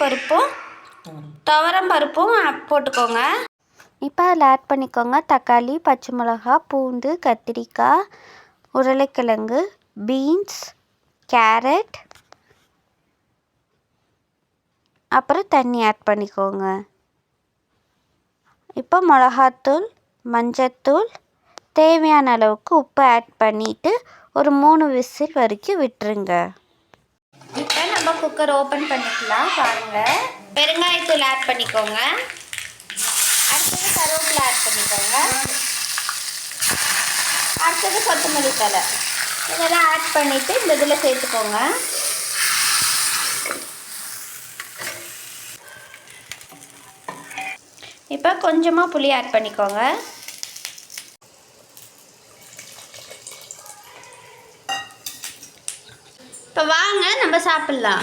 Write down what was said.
பருப்பும் துவரம் பருப்பும் போட்டுக்கோங்க. இப்போ அதில் ஆட் பண்ணிக்கோங்க. தக்காளி பச்சை மிளகா பூண்டு கத்திரிக்காய் உருளைக்கிழங்கு பீன்ஸ் கேரட் அப்புறம் தண்ணி ஆட் பண்ணிக்கோங்க. இப்போ மிளகாத்தூள் மஞ்சத்தூள் தேவையான அளவுக்கு உப்பு ஆட் பண்ணிவிட்டு ஒரு மூணு விசில் வரைக்கும் விட்டுருங்க. நம்ம குக்கர் ஓப்பன் பண்ணிக்கலாம் பாருங்கள் பெருங்காயத்தூள் ஆட் பண்ணிக்கோங்க. அடுத்தது கருவேப்பிலை ஆட் பண்ணிக்கோங்க. அடுத்தது கொத்தமல்லி தலை இதெல்லாம் ஆட் பண்ணிவிட்டு இந்த இதில் சேர்த்துக்கோங்க. இப்போ கொஞ்சமாக புளி ஆட் பண்ணிக்கோங்க. இப்போ வாங்க நம்ம சாப்பிட்லாம்.